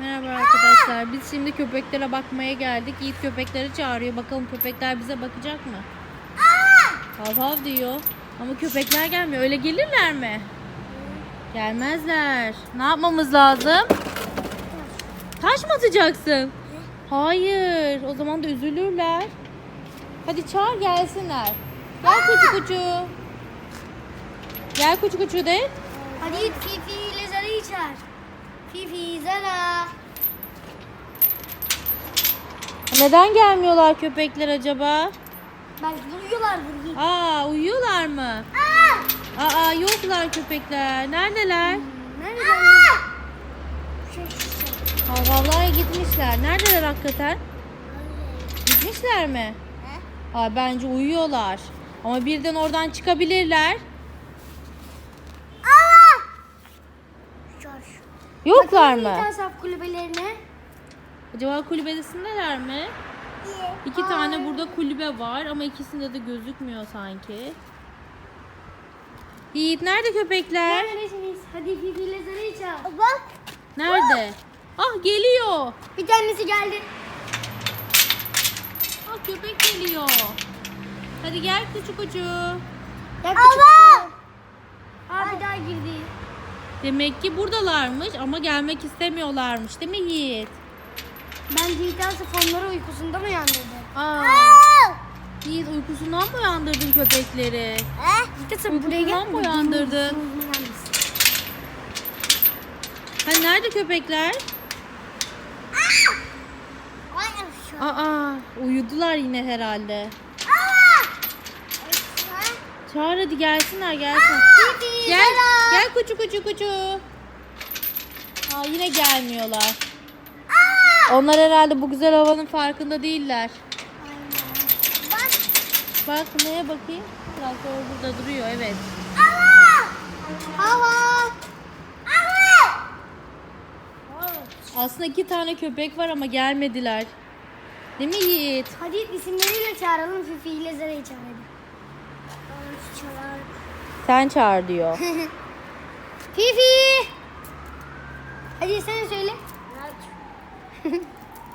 Merhaba arkadaşlar. Biz şimdi köpeklere bakmaya geldik. Yiğit köpekleri çağırıyor. Bakalım köpekler bize bakacak mı? Hav hav diyor. Ama köpekler gelmiyor. Öyle gelirler mi? Gelmezler. Ne yapmamız lazım? Taş mı atacaksın? Hayır. O zaman da üzülürler. Hadi çağır gelsinler. Gel kuçu kuçu. Gel kuçu kuçu de. Hadi Fifi ile Zara'yı çağır. Fifi, Zara. Neden gelmiyorlar köpekler acaba? Belki uyuyorlardır Yiğit. Aa uyuyorlar mı? Aa! Aa yoklar köpekler. Neredeler? Nerede? Şu, şu, şu. Havavlara gitmişler. Neredeler hakikaten? Gitmişler mi? Aa bence uyuyorlar. Ama birden oradan çıkabilirler. Yoklar mı? Yiğit Asaf kulübelerine. Acaba kulübedesindeler mi? İki tane burada kulübe var ama ikisinde de gözükmüyor sanki. Yiğit nerede köpekler? Neredesiniz? Hadi Zara'yı çağır. Bak. Nerede? Ah geliyor. Bir tanesi geldi. Ah köpek geliyor. Hadi gel küçük ucu. Ya küçük. Aa bir daha girdi. Demek ki buradalarmış ama gelmek istemiyorlarmış değil mi Yiğit? Bence Yiğit Asaf onları uykusundan uyandırdı. Aa, Yiğit uykusundan mı uyandırdın köpekleri? Yiğit Asaf buraya gel. Uykusundan mı uyandırdın? Hani nerede köpekler? Aa, uyudular yine herhalde. Çağır hadi gelsinler gelsin. Gel, gel kuçu kuçu kuçu. Aa, yine gelmiyorlar. Onlar herhalde bu güzel havanın farkında değiller. Bak neye bakayım? Traktör burada duruyor evet. Hava. Aslında iki tane köpek var ama gelmediler. Değil mi Yiğit? Hadi isimleriyle çağıralım Fifi ile Zara'yı çağıralım. Sen çağır diyor. Fifi. Hadi sen söyle.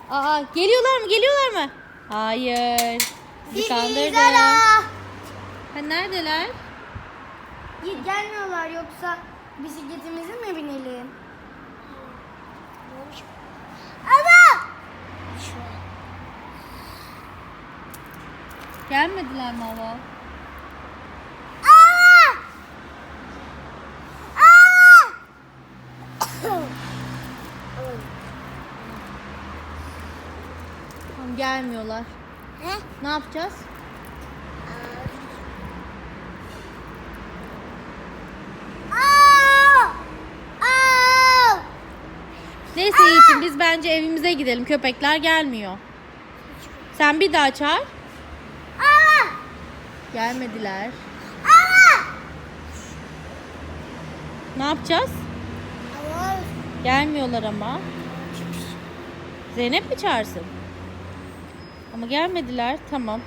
Aa geliyorlar mı? Geliyorlar mı? Hayır. Bizi Fifi kandırdın. Zara. Ha, neredeler? Git gelmiyorlar yoksa bisikletimize mi binelim? Ama. Gelmediler mi hava? Aa! Aa! Tamam gelmiyorlar. Ne? Ne yapacağız? Neyse Yiğit'ciğim biz bence evimize gidelim. Köpekler gelmiyor. Sen bir daha çağır. Aa! Gelmediler. Aa! Ne yapacağız? Gelmiyorlar ama. Zeynep mi çağırsın? Ama gelmediler. Tamam.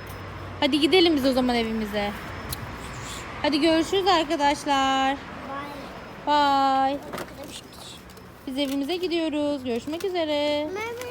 Hadi gidelim biz o zaman evimize. Hadi görüşürüz arkadaşlar. Vay. Bye. Biz evimize gidiyoruz. Görüşmek üzere. Merhaba.